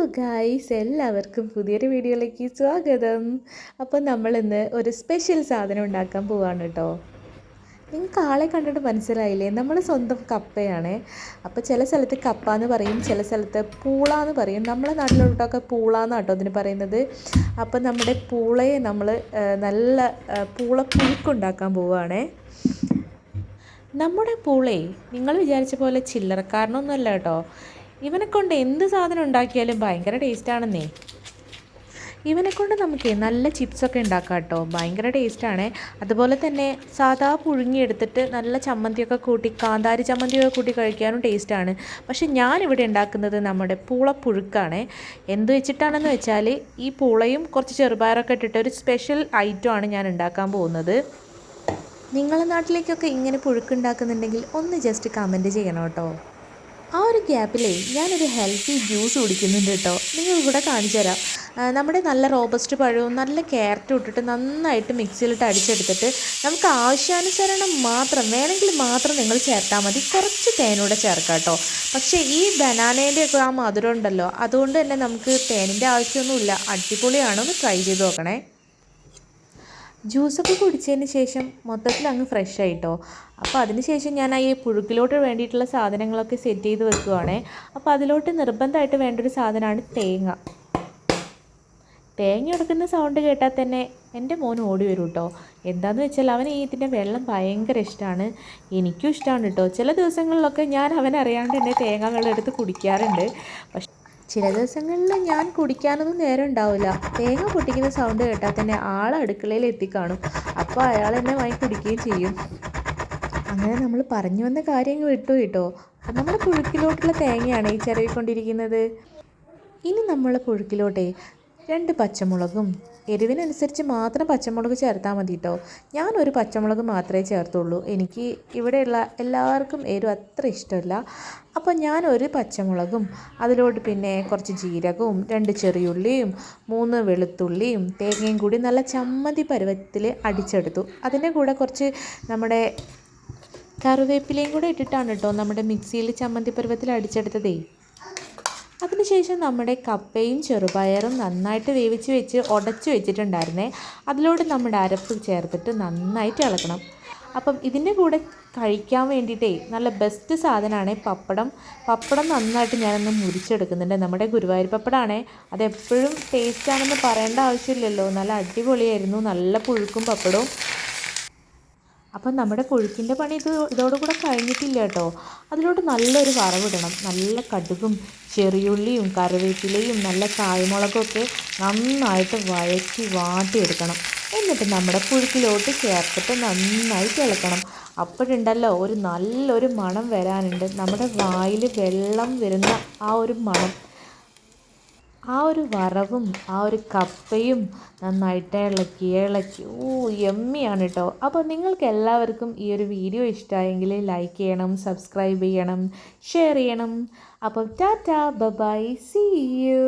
Hello guys എല്ലാവർക്കും പുതിയൊരു വീഡിയോയിലേക്ക് സ്വാഗതം. അപ്പോൾ നമ്മളിന്ന് ഒരു സ്പെഷ്യൽ സാധനം ഉണ്ടാക്കാൻ പോവാണ് കേട്ടോ നിങ്ങൾക്ക് ആളെ കണ്ടിട്ട് മനസ്സിലായില്ലേ? നമ്മൾ സ്വന്തം കപ്പയാണ്. അപ്പോൾ ചില സ്ഥലത്ത് കപ്പ എന്ന് പറയും ചില സ്ഥലത്ത് പൂള എന്ന് പറയും. നമ്മളെ നാട്ടിലോട്ടൊക്കെ പൂള എന്നാണ് കേട്ടോ അതിന് പറയുന്നത്. അപ്പോൾ നമ്മുടെ പൂളയെ നമ്മൾ നല്ല പൂള പുഴുക്കുണ്ടാക്കാൻ പോവുകയാണേ നമ്മുടെ പൂളേ നിങ്ങൾ വിചാരിച്ച പോലെ ചില്ലറക്കാരനൊന്നുമല്ല കേട്ടോ ഇവനെ കൊണ്ട് എന്ത് സാധനം ഉണ്ടാക്കിയാലും ഭയങ്കര ടേസ്റ്റാണെന്നേ. ഇവനെ കൊണ്ട് നമുക്ക് നല്ല ചിപ്സൊക്കെ ഉണ്ടാക്കാം കേട്ടോ ഭയങ്കര ടേസ്റ്റാണ്. അതുപോലെ തന്നെ സാധാ പുഴുങ്ങിയെടുത്തിട്ട് നല്ല ചമ്മന്തിയൊക്കെ കൂട്ടി കാന്താരി ചമ്മന്തിയൊക്കെ കൂട്ടി കഴിക്കാനും ടേസ്റ്റാണ്. പക്ഷെ ഞാനിവിടെ ഉണ്ടാക്കുന്നത് നമ്മുടെ പൂളപ്പുഴുക്കാണ്. എന്ത് വെച്ചിട്ടാണെന്ന് വെച്ചാൽ ഈ പൂളയും കുറച്ച് ചെറുപയറൊക്കെ ഇട്ടിട്ട് ഒരു സ്പെഷ്യൽ ഐറ്റമാണ് ഞാൻ ഉണ്ടാക്കാൻ പോകുന്നത്. നിങ്ങളുടെ നാട്ടിലേക്കൊക്കെ ഇങ്ങനെ പുഴുക്കുണ്ടാക്കുന്നുണ്ടെങ്കിൽ ഒന്ന് ജസ്റ്റ് കമന്റ് ചെയ്യണം കേട്ടോ. ആ ഒരു ഗ്യാപ്പിലേ ഞാനൊരു ഹെൽത്തി ജ്യൂസ് കുടിക്കുന്നുണ്ട് കേട്ടോ. നിങ്ങൾ ഇവിടെ കാണിച്ചു തരാം. നമ്മുടെ നല്ല റോബസ്റ്റ് പഴവും നല്ല ക്യാരറ്റും ഇട്ടിട്ട് നന്നായിട്ട് മിക്സിയിലിട്ട് അടിച്ചെടുത്തിട്ട് നമുക്ക് ആവശ്യാനുസരണം മാത്രം വേണമെങ്കിൽ മാത്രം നിങ്ങൾ ചേർത്താൽ മതി. കുറച്ച് തേനൂടെ ചേർക്കാം കേട്ടോ. പക്ഷേ ഈ ബനാനേന്റെ ഒക്കെ ആ മധുരം ഉണ്ടല്ലോ അതുകൊണ്ട് തന്നെ നമുക്ക് തേനിന്റെ ആവശ്യമൊന്നുമില്ല. അടിപൊളിയാണ്. ഒന്ന് ട്രൈ ചെയ്ത് നോക്കണേ. ജ്യൂസൊക്കെ കുടിച്ചതിന് ശേഷം മൊത്തത്തിൽ അങ്ങ് ഫ്രഷ് ആയിട്ടോ. അപ്പോൾ അതിന് ശേഷം ഞാൻ ഈ പുഴുക്കിലോട്ട് വേണ്ടിയിട്ടുള്ള സാധനങ്ങളൊക്കെ സെറ്റ് ചെയ്ത് വെക്കുവാണേ. അപ്പോൾ അതിലോട്ട് നിർബന്ധമായിട്ട് വേണ്ട ഒരു സാധനമാണ് തേങ്ങ. തേങ്ങ എടുക്കുന്ന സൗണ്ട് കേട്ടാൽ തന്നെ എന്റെ മോൻ ഓടി വരും കേട്ടോ എന്താണെന്ന് വെച്ചാൽ അവന് ഈ ഇതിന്റെ വെള്ളം ഭയങ്കര ഇഷ്ടമാണ്. എനിക്കും ഇഷ്ടമാണ് കേട്ടോ ചില ദിവസങ്ങളിലൊക്കെ ഞാൻ അവനറിയാണ്ട് തന്നെ തേങ്ങ വെള്ളം എടുത്ത് കുടിക്കാറുണ്ട്. പക്ഷെ ചില ദിവസങ്ങളിൽ ഞാൻ കുടിക്കാനൊന്നും നേരം ഉണ്ടാവില്ല. തേങ്ങ പൊട്ടിക്കുന്ന സൗണ്ട് കേട്ടാൽ തന്നെ ആൾ അടുക്കളയിൽ എത്തിക്കാണും. അപ്പോൾ അയാൾ എന്നെ വാങ്ങി കുടിക്കുകയും ചെയ്യും. അങ്ങനെ നമ്മൾ പറഞ്ഞു വന്ന കാര്യങ്ങൾ വിട്ടു കേട്ടോ. നമ്മുടെ പുഴുക്കിലോട്ടുള്ള തേങ്ങയാണ് ഈ ചിരവിക്കൊണ്ടിരിക്കുന്നത്. ഇനി നമ്മളെ പുഴുക്കിലോട്ടേ രണ്ട് പച്ചമുളകും. എരിവിനനുസരിച്ച് മാത്രം പച്ചമുളക് ചേർത്താൽ മതി കേട്ടോ ഞാനൊരു പച്ചമുളക് മാത്രമേ ചേർത്തുള്ളൂ. എനിക്ക് ഇവിടെയുള്ള എല്ലാവർക്കും എരിവ് അത്ര ഇഷ്ടമല്ല. അപ്പോൾ ഞാൻ ഒരു പച്ചമുളകും അതിലോട്ട് പിന്നെ കുറച്ച് ജീരകവും രണ്ട് ചെറിയുള്ളിയും മൂന്ന് വെളുത്തുള്ളിയും തേങ്ങയും കൂടി നല്ല ചമ്മന്തി പരുവത്തിൽ അടിച്ചെടുത്തു. അതിന്റെ കൂടെ കുറച്ച് നമ്മുടെ കറിവേപ്പിലയും കൂടെ ഇട്ടിട്ടാണ് കേട്ടോ നമ്മുടെ മിക്സിയിൽ ചമ്മന്തി പരുവത്തിൽ അടിച്ചെടുത്തതേ. അതിനുശേഷം നമ്മുടെ കപ്പയും ചെറുപയറും നന്നായിട്ട് വേവിച്ച് വെച്ച് ഉടച്ച് വെച്ചിട്ടുണ്ടായിരുന്നേ. അതിലൂടെ നമ്മുടെ അരപ്പ് ചേർത്തിട്ട് നന്നായിട്ട് ഇളക്കണം. അപ്പം ഇതിന്റെ കൂടെ കഴിക്കാൻ വേണ്ടിയിട്ടേ നല്ല ബെസ്റ്റ് സാധനമാണ് പപ്പടം. പപ്പടം നന്നായിട്ട് ഞാനൊന്ന് മുരിച്ചെടുക്കുന്നുണ്ട്. നമ്മുടെ ഗുരുവായൂർ പപ്പടമാണേ അതെപ്പോഴും ടേസ്റ്റാണെന്ന് പറയേണ്ട ആവശ്യമില്ലല്ലോ. നല്ല അടിപൊളിയായിരുന്നു. നല്ല പുഴുക്കും പപ്പടവും. അപ്പം നമ്മുടെ കൊഴുക്കിന്റെ പണി ഇത് ഇതോടുകൂടെ കഴിഞ്ഞിട്ടില്ല കേട്ടോ. അതിലോട്ട് നല്ലൊരു വറവിടണം. നല്ല കടുകും ചെറിയുള്ളിയും കറിവേപ്പിലയും നല്ല കായ്മുളകൊക്കെ നന്നായിട്ട് വഴറ്റി വാട്ടിയെടുക്കണം. എന്നിട്ട് നമ്മുടെ പുഴുക്കിലോട്ട് ചേർത്തിട്ട് നന്നായി ഇളക്കണം അപ്പോഴുണ്ടല്ലോ ഒരു നല്ലൊരു മണം വരാനുണ്ട്. നമ്മുടെ വായിൽ വെള്ളം വരുന്ന ആ ഒരു മണം. ആ ഒരു വറവും ആ ഒരു കപ്പയും നന്നായിട്ട് ഇളക്കി ഇളക്കി. ഓ എമ്മിയാണ് കേട്ടോ അപ്പോൾ നിങ്ങൾക്ക് എല്ലാവർക്കും ഈ ഒരു വീഡിയോ ഇഷ്ടമായെങ്കിൽ ലൈക്ക് ചെയ്യണം സബ്സ്ക്രൈബ് ചെയ്യണം ഷെയർ ചെയ്യണം. അപ്പം ടാറ്റ ബൈ സീ യു